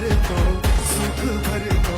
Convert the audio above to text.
भरतो सुख भरतो अवघ्या दिनांचा